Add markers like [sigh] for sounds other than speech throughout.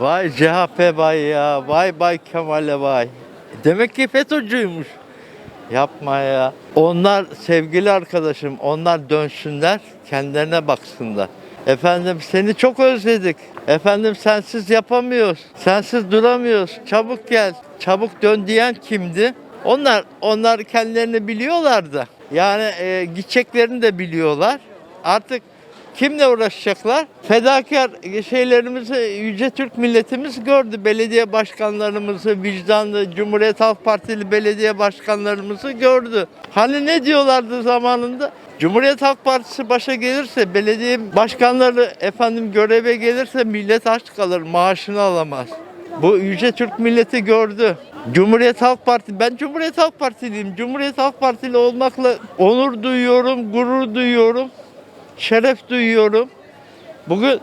Vay CHP vay ya. Vay Bay Kemal'e vay. Demek ki FETÖ'cüymüş. Yapma ya. Onlar sevgili arkadaşım onlar dönsünler kendilerine baksınlar. Efendim seni çok özledik. Efendim sensiz yapamıyoruz. Sensiz duramıyoruz. Çabuk gel. Çabuk dön diyen kimdi? Onlar onlar kendilerini biliyorlardı. Yani e, gideceklerini de biliyorlar. Artık Kimle uğraşacaklar? Fedakar şeylerimizi Yüce Türk milletimiz gördü. Belediye başkanlarımızı, vicdanlı Cumhuriyet Halk Partili belediye başkanlarımızı gördü. Hani ne diyorlardı zamanında? Cumhuriyet Halk Partisi başa gelirse, belediye başkanları efendim göreve gelirse millet aç kalır, maaşını alamaz. Bu Yüce Türk milleti gördü. Cumhuriyet Halk Parti, ben Cumhuriyet Halk Partiliyim. Cumhuriyet Halk Partili olmakla onur duyuyorum, gurur duyuyorum şeref duyuyorum. Bugün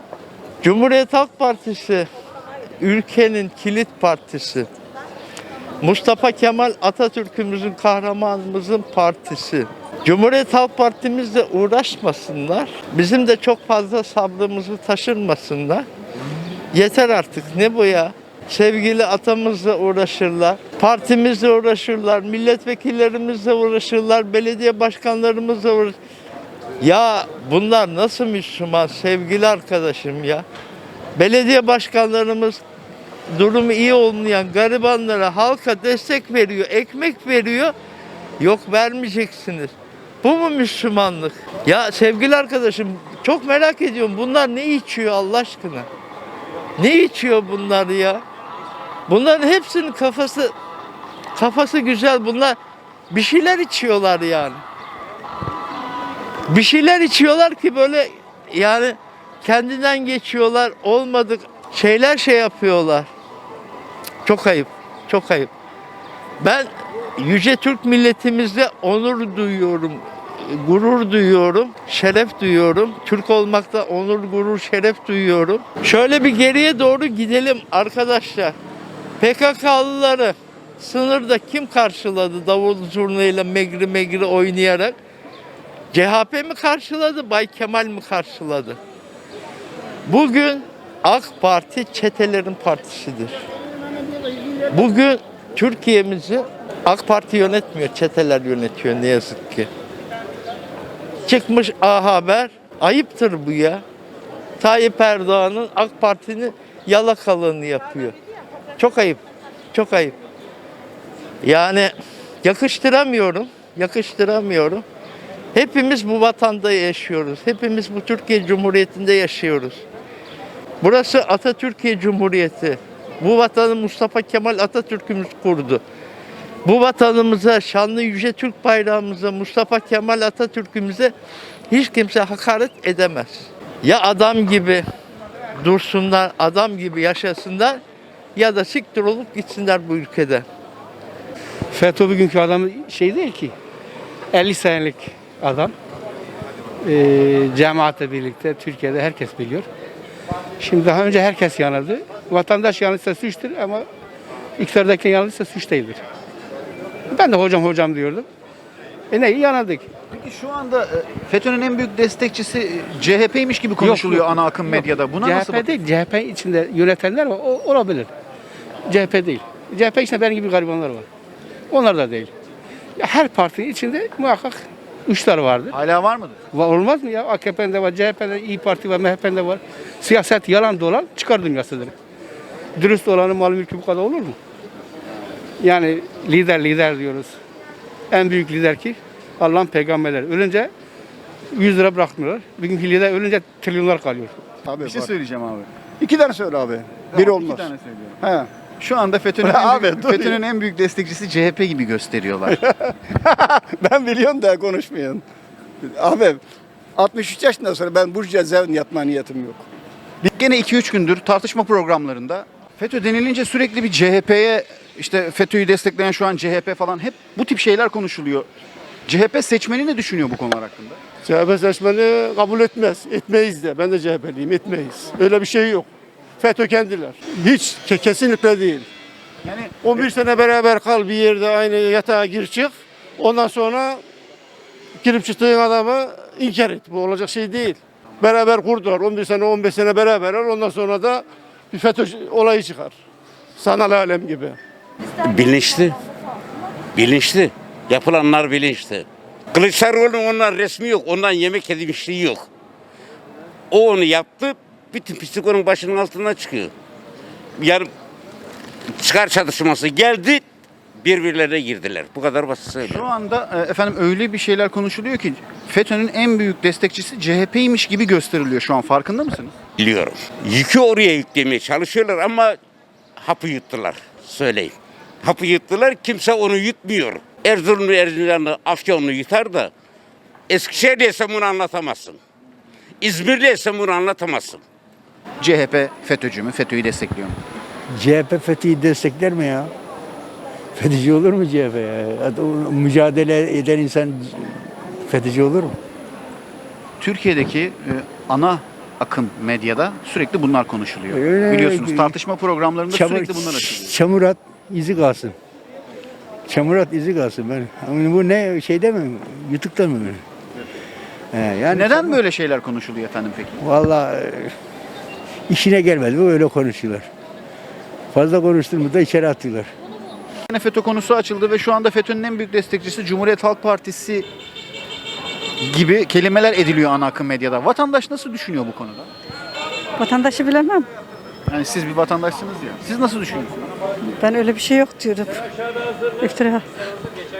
Cumhuriyet Halk Partisi ülkenin kilit partisi. Mustafa Kemal Atatürk'ümüzün kahramanımızın partisi. Cumhuriyet Halk Partimizle uğraşmasınlar. Bizim de çok fazla sabrımızı taşırmasınlar. Yeter artık ne bu ya? Sevgili atamızla uğraşırlar, partimizle uğraşırlar, milletvekillerimizle uğraşırlar, belediye başkanlarımızla uğraşırlar. Ya bunlar nasıl Müslüman sevgili arkadaşım ya? Belediye başkanlarımız durumu iyi olmayan garibanlara, halka destek veriyor, ekmek veriyor. Yok vermeyeceksiniz. Bu mu Müslümanlık? Ya sevgili arkadaşım çok merak ediyorum bunlar ne içiyor Allah aşkına? Ne içiyor bunlar ya? Bunların hepsinin kafası kafası güzel. Bunlar bir şeyler içiyorlar yani bir şeyler içiyorlar ki böyle yani kendinden geçiyorlar olmadık şeyler şey yapıyorlar. Çok ayıp, çok ayıp. Ben yüce Türk milletimizle onur duyuyorum, gurur duyuyorum, şeref duyuyorum. Türk olmakta onur, gurur, şeref duyuyorum. Şöyle bir geriye doğru gidelim arkadaşlar. PKK'lıları sınırda kim karşıladı davul zurnayla megri megri oynayarak? CHP mi karşıladı, Bay Kemal mi karşıladı? Bugün AK Parti çetelerin partisidir. Bugün Türkiye'mizi AK Parti yönetmiyor, çeteler yönetiyor ne yazık ki. Çıkmış A Haber, ayıptır bu ya. Tayyip Erdoğan'ın AK Parti'nin yalakalığını yapıyor. Çok ayıp, çok ayıp. Yani yakıştıramıyorum, yakıştıramıyorum. Hepimiz bu vatanda yaşıyoruz. Hepimiz bu Türkiye Cumhuriyeti'nde yaşıyoruz. Burası Atatürkiye Cumhuriyeti. Bu vatanı Mustafa Kemal Atatürk'ümüz kurdu. Bu vatanımıza, şanlı yüce Türk bayrağımıza, Mustafa Kemal Atatürk'ümüze hiç kimse hakaret edemez. Ya adam gibi dursunlar, adam gibi yaşasınlar ya da siktir olup gitsinler bu ülkeden. FETÖ bugünkü adam şey değil ki. 50 senelik adam. Ee, cemaatle birlikte Türkiye'de herkes biliyor. Şimdi daha önce herkes yanıldı. Vatandaş yanılsa suçtur ama iktidardayken yanılsa suç değildir. Ben de hocam hocam diyordum. E ne iyi yanıldık. Peki şu anda e, FETÖ'nün en büyük destekçisi e, CHP'ymiş gibi konuşuluyor yok. ana akım Yok. medyada. Buna nasıl CHP değil, CHP içinde yönetenler var. O, olabilir. CHP değil. CHP içinde benim gibi garibanlar var. Onlar da değil. Her partinin içinde muhakkak uçlar vardır. Hala var mıdır? Va- Olmaz mı ya? AKP'de var, CHP'de, İyi Parti var, MHP'de var. Siyaset yalan dolan çıkar dünyasıdır. Dürüst olanın malı mülkü bu kadar olur mu? Yani lider lider diyoruz. En büyük lider ki Allah'ın peygamberleri. Ölünce 100 lira bırakmıyorlar. Bugünkü lider ölünce trilyonlar kalıyor. Abi Bir şey var. söyleyeceğim abi. İki tane söyle abi. Biri Tamam, olmaz. İki tane söylüyorum. He. Şu anda FETÖ'nün en, Abi, büyük, dur ya. FETÖ'nün en büyük destekçisi CHP gibi gösteriyorlar. [laughs] Ben biliyorum da konuşmayın. Abi 63 yaşından sonra ben Burcu cezaevinde yatma niyetim yok. Gene 2-3 gündür tartışma programlarında FETÖ denilince sürekli bir CHP'ye işte FETÖ'yü destekleyen şu an CHP falan hep bu tip şeyler konuşuluyor. CHP seçmeni ne düşünüyor bu konular hakkında? CHP seçmeni kabul etmez. Etmeyiz de. Ben de CHP'liyim. Etmeyiz. Öyle bir şey yok. FETÖ kendiler. Hiç ke- kesinlikle değil. Yani 11 sene beraber kal bir yerde aynı yatağa gir çık. Ondan sonra girip çıktığın adamı inkar et. Bu olacak şey değil. Beraber kurdular. 11 sene 15 sene beraber. Ondan sonra da bir FETÖ olayı çıkar. Sanal alem gibi. Bilinçli. Bilinçli. Yapılanlar bilinçli. Kılıçdaroğlu'nun ondan resmi yok. Ondan yemek edilmişliği yok. O onu yaptı. Bütün pislik onun başının altından çıkıyor. Yani çıkar çatışması geldi. Birbirlerine girdiler. Bu kadar basit Şu söylüyorum. anda e, efendim öyle bir şeyler konuşuluyor ki FETÖ'nün en büyük destekçisi CHP'ymiş gibi gösteriliyor şu an farkında mısınız? Biliyorum. Yükü oraya yüklemeye çalışıyorlar ama hapı yuttular. Söyleyeyim. Hapı yuttular. Kimse onu yutmuyor. Erzurumlu, Erzincanlı, Afyonlu yutar da Eskişehir'liyse bunu anlatamazsın. İzmir'liyse bunu anlatamazsın. CHP FETÖ'cü mü? FETÖ'yü destekliyor mu? CHP FETÖ'yü destekler mi ya? FETÖ'cü olur mu CHP ya? Mücadele eden insan FETÖ'cü olur mu? Türkiye'deki e, ana akım medyada sürekli bunlar konuşuluyor. Öyle. Biliyorsunuz tartışma programlarında sürekli bunlar açılıyor. çamur at, izi kalsın. Çamur at, izi kalsın. Ben, bu ne şeyde mi? YouTube'da mı? He, yani Neden böyle şeyler konuşuluyor efendim peki? Vallahi işine gelmedi mi öyle konuşuyorlar. Fazla konuşturma da içeri atıyorlar. Yine FETÖ konusu açıldı ve şu anda FETÖ'nün en büyük destekçisi Cumhuriyet Halk Partisi gibi kelimeler ediliyor ana akım medyada. Vatandaş nasıl düşünüyor bu konuda? Vatandaşı bilemem. Yani siz bir vatandaşsınız ya. Siz nasıl düşünüyorsunuz? Ben öyle bir şey yok diyorum. İftira.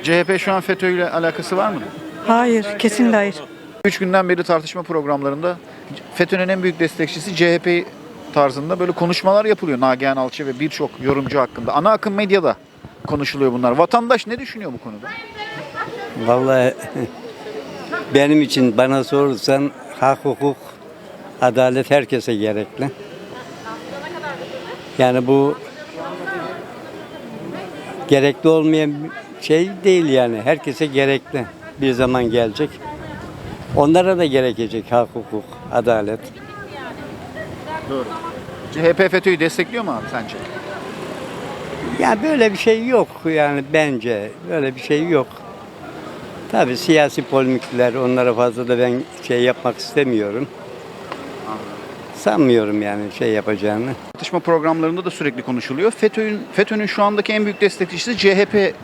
CHP şu an FETÖ ile alakası var mı? Hayır, kesinlikle hayır. Üç günden beri tartışma programlarında FETÖ'nün en büyük destekçisi CHP tarzında böyle konuşmalar yapılıyor Nagihan Alçı ve birçok yorumcu hakkında. Ana akım medyada konuşuluyor bunlar. Vatandaş ne düşünüyor bu konuda? Vallahi [laughs] benim için bana sorursan hak, hukuk, adalet herkese gerekli. Yani bu gerekli olmayan şey değil yani. Herkese gerekli. Bir zaman gelecek. Onlara da gerekecek hak, hukuk, adalet. CHP FETÖ'yü destekliyor mu abi sence? Ya böyle bir şey yok yani bence. Böyle bir şey yok. Tabii siyasi polemikler onlara fazla da ben şey yapmak istemiyorum. Sanmıyorum yani şey yapacağını. Tartışma programlarında da sürekli konuşuluyor. FETÖ'nün FETÖ'nün şu andaki en büyük destekçisi CHP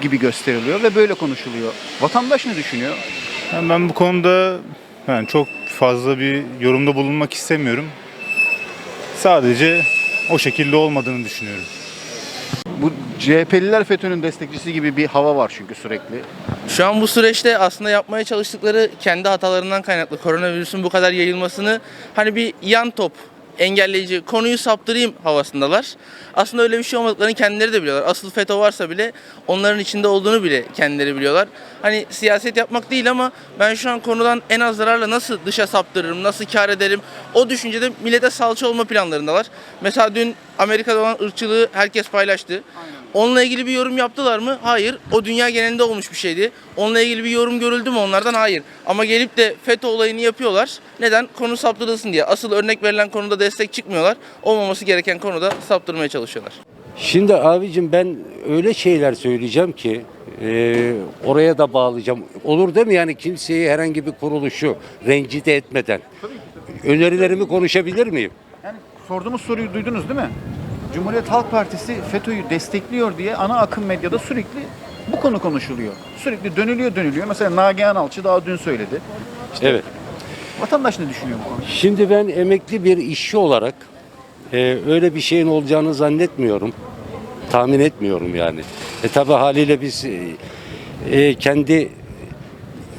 gibi gösteriliyor ve böyle konuşuluyor. Vatandaş ne düşünüyor? Yani ben bu konuda yani çok fazla bir yorumda bulunmak istemiyorum. Sadece o şekilde olmadığını düşünüyorum. Bu CHP'liler FETÖ'nün destekçisi gibi bir hava var çünkü sürekli. Şu an bu süreçte aslında yapmaya çalıştıkları kendi hatalarından kaynaklı koronavirüsün bu kadar yayılmasını hani bir yan top engelleyici konuyu saptırayım havasındalar. Aslında öyle bir şey olmadıklarını kendileri de biliyorlar. Asıl FETÖ varsa bile onların içinde olduğunu bile kendileri biliyorlar. Hani siyaset yapmak değil ama ben şu an konudan en az zararla nasıl dışa saptırırım, nasıl kar ederim o düşüncede millete salça olma planlarındalar. Mesela dün Amerika'da olan ırkçılığı herkes paylaştı. Onunla ilgili bir yorum yaptılar mı? Hayır. O dünya genelinde olmuş bir şeydi. Onunla ilgili bir yorum görüldü mü onlardan? Hayır. Ama gelip de FETÖ olayını yapıyorlar. Neden? Konu saptırılsın diye. Asıl örnek verilen konuda destek çıkmıyorlar. Olmaması gereken konuda saptırmaya çalışıyorlar. Şimdi abicim ben öyle şeyler söyleyeceğim ki e, oraya da bağlayacağım. Olur değil mi yani kimseyi herhangi bir kuruluşu rencide etmeden. Önerilerimi konuşabilir miyim? Yani sorduğumuz soruyu duydunuz değil mi? Cumhuriyet Halk Partisi FETÖ'yü destekliyor diye ana akım medyada sürekli bu konu konuşuluyor. Sürekli dönülüyor dönülüyor. Mesela Nagihan Alçı daha dün söyledi. Evet. Vatandaş ne düşünüyor bu konuda? Şimdi ben emekli bir işçi olarak e, öyle bir şeyin olacağını zannetmiyorum. Tahmin etmiyorum yani. E tabi haliyle biz e, e, kendi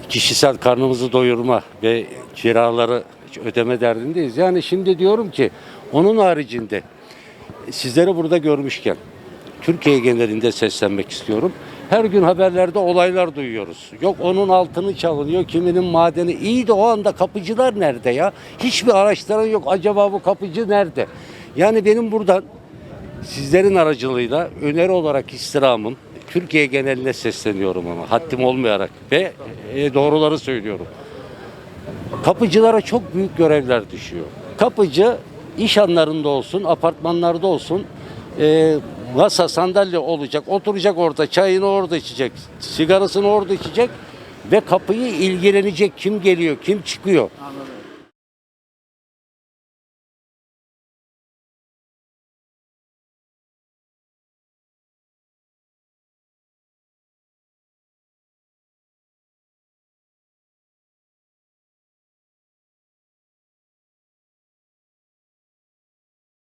kişisel karnımızı doyurma ve kiraları ödeme derdindeyiz. Yani şimdi diyorum ki onun haricinde sizleri burada görmüşken Türkiye genelinde seslenmek istiyorum. Her gün haberlerde olaylar duyuyoruz. Yok onun altını çalınıyor, kiminin madeni. İyi de o anda kapıcılar nerede ya? Hiçbir araştıran yok. Acaba bu kapıcı nerede? Yani benim buradan sizlerin aracılığıyla öneri olarak istirhamım Türkiye geneline sesleniyorum ama haddim olmayarak ve e, doğruları söylüyorum. Kapıcılara çok büyük görevler düşüyor. Kapıcı iş anlarında olsun, apartmanlarda olsun e, masa sandalye olacak, oturacak orada, çayını orada içecek, sigarasını orada içecek ve kapıyı ilgilenecek kim geliyor, kim çıkıyor.